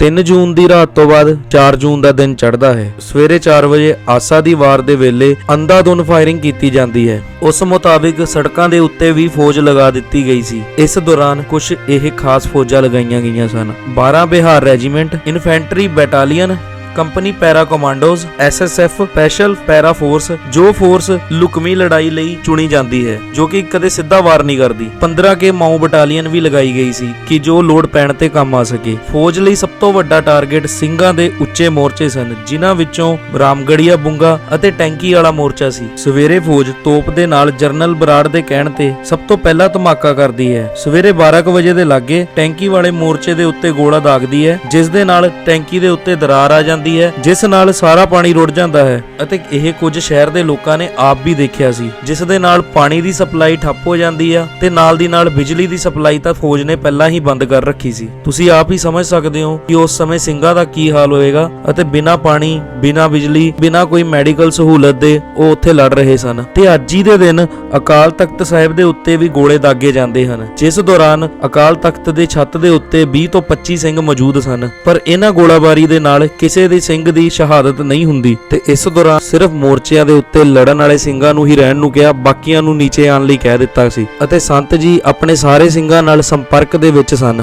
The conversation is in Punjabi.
3 ਜੂਨ ਦੀ ਰਾਤ ਤੋਂ ਬਾਅਦ 4 ਜੂਨ ਦਾ ਦਿਨ ਚੜ੍ਹਦਾ ਹੈ। ਸਵੇਰੇ 4 ਵਜੇ ਆਸਾ ਦੀ ਵਾਰ ਦੇ ਵੇਲੇ ਅੰਧਾਧੁੰਦ ਫਾਇਰਿੰਗ ਕੀਤੀ ਜਾਂਦੀ ਹੈ। ਉਸ ਮੁਤਾਬਿਕ ਸੜਕਾਂ ਦੇ ਉੱਤੇ ਵੀ ਫੌਜ ਲਗਾ ਦਿੱਤੀ ਗਈ ਸੀ। ਇਸ ਦੌਰਾਨ ਕੁਝ ਇਹ ਖਾਸ ਫੌਜਾਂ ਲਗਾਈਆਂ ਗਈਆਂ ਸਨ। 12 Bihar regiment, infantry battalion company para commandos SSF special para force ਜੋ ਫੋਰਸ ਲੁਕਮੀ ਲੜਾਈ ਲਈ ਚੁਣੀ ਜਾਂਦੀ ਹੈ, ਜੋ ਕਿ ਕਦੇ ਸਿੱਧਾ ਵਾਰ ਨਹੀਂ ਕਰਦੀ। 15 ਕੇ ਮਾਊ ਬਟਾਲੀਅਨ ਵੀ ਲਗਾਈ ਗਈ ਸੀ ਕਿ ਜੋ ਲੋਡ ਪੈਣ ਤੇ ਕੰਮ ਆ ਸਕੇ। ਫੌਜ ਲਈ ਸਭ ਤੋਂ ਵੱਡਾ ਟਾਰਗੇਟ ਸਿੰਘਾਂ ਦੇ ਉੱਚੇ ਮੋਰਚੇ ਸਨ, ਜਿਨ੍ਹਾਂ ਵਿੱਚੋਂ ਰਾਮਗੜੀਆ ਬੁੰਗਾ ਅਤੇ ਟੈਂਕੀ ਵਾਲਾ ਮੋਰਚਾ ਸੀ। ਸਵੇਰੇ ਫੌਜ ਤੋਪ ਦੇ ਨਾਲ ਜਰਨਲ ਬਰਾੜ ਦੇ ਕਹਿਣ ਤੇ ਸਭ ਤੋਂ ਪਹਿਲਾਂ ਧਮਾਕਾ ਕਰਦੀ ਹੈ। ਸਵੇਰੇ 12 ਕੁ ਵਜੇ ਦੇ ਲਾਗੇ ਟੈਂਕੀ ਵਾਲੇ ਮੋਰਚੇ ਦੇ ਉੱਤੇ ਗੋਲਾ ਦਾਗਦੀ ਹੈ, ਜਿਸ ਦੇ ਨਾਲ ਟੈਂਕੀ ਦੇ ਉੱਤੇ ਦਰਾਰ ਆ ਜਾਂਦੀ ਹੈ, ਜਿਸ ਨਾਲ ਸਾਰਾ ਪਾਣੀ ਰੁੜ ਜਾਂਦਾ ਹੈ ਅਤੇ ਇਹ ਕੁਝ ਸ਼ਹਿਰ ਦੇ ਲੋਕਾਂ ਨੇ ਆਪ ਵੀ ਦੇਖਿਆ ਸੀ, ਜਿਸ ਦੇ ਨਾਲ ਪਾਣੀ ਦੀ ਸਪਲਾਈ ਠੱਪ ਹੋ ਜਾਂਦੀ ਆ ਤੇ ਨਾਲ ਦੀ ਨਾਲ ਬਿਜਲੀ ਦੀ ਸਪਲਾਈ ਤਾਂ ਫੌਜ ਨੇ ਪਹਿਲਾਂ ਹੀ ਬੰਦ ਕਰ ਰੱਖੀ ਸੀ। ਤੁਸੀਂ ਆਪ ਹੀ ਸਮਝ ਸਕਦੇ ਹੋ ਕਿ ਉਸ ਸਮੇਂ ਸਿੰਘਾਂ ਦਾ ਕੀ ਹਾਲ ਹੋਏਗਾ ਅਤੇ ਬਿਨਾਂ ਪਾਣੀ, ਬਿਨਾਂ ਬਿਜਲੀ, ਬਿਨਾਂ ਕੋਈ ਮੈਡੀਕਲ ਸਹੂਲਤ ਦੇ ਉਹ ਉੱਥੇ ਲੜ ਰਹੇ ਸਨ। ਤੇ ਅੱਜ ਹੀ ਦੇ ਦਿਨ ਅਕਾਲ ਤਖਤ ਸਾਹਿਬ ਦੇ ਉੱਤੇ ਵੀ ਗੋਲੇ ਦਾਗੇ ਜਾਂਦੇ ਹਨ, ਜਿਸ ਦੌਰਾਨ ਅਕਾਲ ਤਖਤ ਦੇ ਛੱਤ ਦੇ ਉੱਤੇ 20 ਤੋਂ 25 ਸਿੰਘ ਮੌਜੂਦ ਸਨ। ਪਰ ਇਹਨਾਂ ਗੋਲਾਬਾਰੀ ਦੇ ਨਾਲ ਕਿਸੇ ਦੇ ਦੇ ਸਿੰਘ ਦੀ ਸ਼ਹਾਦਤ ਨਹੀਂ ਹੁੰਦੀ ਤੇ ਇਸ ਦੌਰਾਨ ਸਿਰਫ ਮੋਰਚਿਆਂ ਦੇ ਉੱਤੇ ਲੜਨ ਵਾਲੇ ਸਿੰਘਾਂ ਨੂੰ ਹੀ ਰਹਿਣ ਨੂੰ ਕਿਹਾ, ਬਾਕੀਆਂ ਨੂੰ ਨੀਚੇ ਆਉਣ ਲਈ ਕਹਿ ਦਿੱਤਾ ਸੀ। ਅਤੇ ਸੰਤ ਜੀ ਆਪਣੇ ਸਾਰੇ ਸਿੰਘਾਂ ਨਾਲ ਸੰਪਰਕ ਦੇ ਵਿੱਚ ਸਨ।